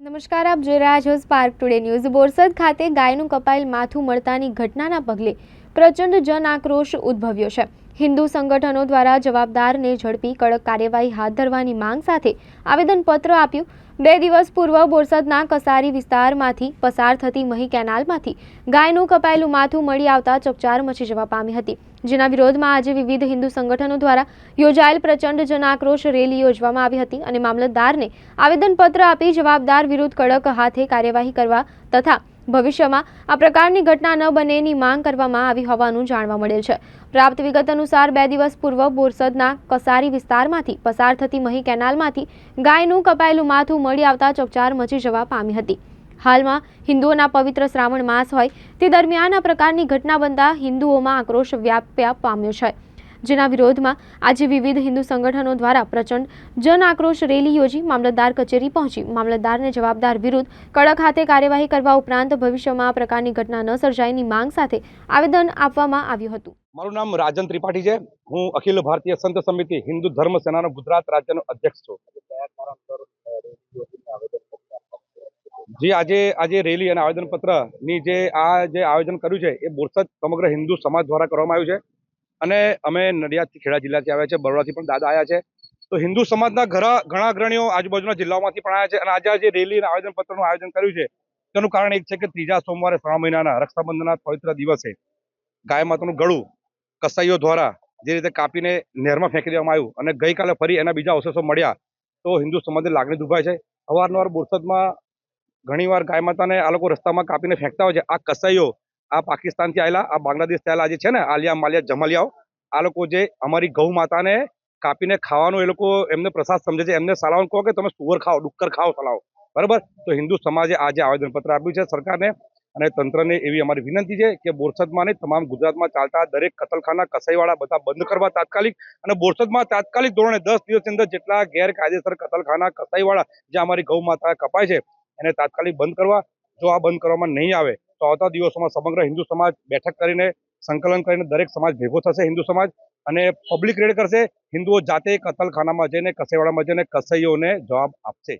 નમસ્કાર, આપ જોઈ રહ્યા છો સ્પાર્ક ટુડે ન્યૂઝ બોરસદ ખાતે ગાયનું કપાયેલ માથું મળતાની ઘટનાના પગલે પ્રચંડ જન આક્રોશ ઉદ્ભવ્યો છે. હિન્દુ સંગઠનો દ્વારા જવાબદારને ઝડપી કડક કાર્યવાહી હાથ ધરવાની માંગ સાથે આવેદનપત્ર આપ્યું. બે દિવસ પૂર્વ બોરસદના કસારી વિસ્તારમાંથી પસાર થતી મહી કેનાલમાંથી ગાયનું કપાયેલું માથું મળી આવતા ચકચાર મચી જવા પામી હતી. જેના વિરોધમાં આજે વિવિધ હિન્દુ સંગઠનો દ્વારા યોજાયેલ પ્રચંડ જન આક્રોશ રેલી યોજવામાં આવી હતી અને મામલતદારને આવેદનપત્ર આપી જવાબદાર વિરુદ્ધ કડક હાથે કાર્યવાહી કરવા તથા ભવિષ્યમાં આ પ્રકારની ઘટના ન બનેની માંગ કરવામાં આવી હોવાનું જાણવા મળેલ છે. પ્રાપ્ત વિગત અનુસાર બે દિવસ પૂર્વ બોરસદના કસારી વિસ્તારમાંથી પસાર થતી મહી કેનાલમાંથી ગાયનું કપાયેલું માથું મળી આવતા ચકચાર મચી જવા પામી હતી. હાલમાં હિન્દુઓના પવિત્ર શ્રાવણ માસ હોય તે દરમિયાન આ પ્રકારની ઘટના બનતા હિન્દુઓમાં આક્રોશ વ્યાપ્યા પામ્યો છે. જેના વિરોધમાં આજે વિવિધ હિન્દુ સંગઠનો દ્વારા પ્રચંડ જન આક્રોશ રેલી યોજી મામલતદાર કચેરી પહોંચી. મામલતદારને જવાબદાર વિરુદ્ધ કડક હાથે કાર્યવાહી કરવા ઉપરાંત ભવિષ્યમાં આ પ્રકારની ઘટના ન સર્જાયની માંગ સાથે આવેદન આપવામાં આવ્યું હતું. મારું નામ રાજન ત્રિપાઠી છે. હું અખિલ ભારતીય સંત સમિતિ હિન્દુ ધર્મ સેનાનો ગુજરાત રાજ્યનો અધ્યક્ષ છું. જી આજે આજે રેલી અને આવેદનપત્રની જે આ જે આયોજન કર્યું છે, એ બોરસદ સમગ્ર હિન્દુ સમાજ દ્વારા કરવામાં આવ્યું છે. અને અમે નડિયાદથી ખેડા જિલ્લાથી આવ્યા છે, બરોડાથી પણ દાદા આવ્યા છે. તો હિન્દુ સમાજના ઘણા ઘણા અગ્રણીઓ આજુબાજુના જિલ્લાઓમાંથી પણ આવ્યા છે અને આજે આજે રેલી અને આવેદનપત્રનું આયોજન કર્યું છે, તેનું કારણ એક છે કે ત્રીજા સોમવારે શ્રાવણ મહિનાના રક્ષાબંધનના પવિત્ર દિવસે ગાય માતાનું ગળું કસાઈઓ દ્વારા જે રીતે કાપીને નહેરમાં ફેંકી દેવામાં આવ્યું અને ગઈકાલે ફરી એના બીજા અવશેષો મળ્યા, તો હિન્દુ સમાજની લાગણી દુભાય છે. અવારનવાર બોરસદમાં ઘણીવાર ગાય માતાને આ લોકો રસ્તામાં કાપીને ફેંકતા હોય છે. આ કસાઈઓ આ પાકિસ્તાનથી આવેલા આ બાંગ્લાદેશથી આવેલા જે છે ને, આલિયા માલિયા જમાલિયાઓ, આ લોકો જે અમારી ગૌ માતાને કાપીને ખાવાનું એ લોકો એમને પ્રસાદ સમજે છે. એમને સલાહ કહો કે તમે સુવર ખાઓ, ડુક્કર ખાઓ, સલાહ. બરાબર? તો હિન્દુ સમાજે આજે આવેદનપત્ર આપ્યું છે સરકારને અને તંત્રને એવી અમારી વિનંતી છે કે બોરસદમાં નહીં, તમામ ગુજરાતમાં ચાલતા દરેક કતલખાના, કસાઈવાળા બધા બંધ કરવા તાત્કાલિક અને બોરસદમાં તાત્કાલિક ધોરણે દસ દિવસની અંદર જેટલા ગેરકાયદેસર કતલખાના, કસાઈવાળા જે અમારી ગૌ માતા કપાય છે, એને તાત્કાલિક બંધ કરવા. જો આ બંધ કરવામાં નહીં આવે તો આવતા દિવસોમાં સમગ્ર હિન્દુ સમાજ બેઠક કરીને સંકલન કરીને દરેક સમાજ ભેગો થશે હિન્દુ સમાજ અને પબ્લિક રેડ કરશે. હિન્દુઓ જાતે કતલખાનામાં જઈને, કસેવાડામાં જઈને કસૈયોને જવાબ આપશે.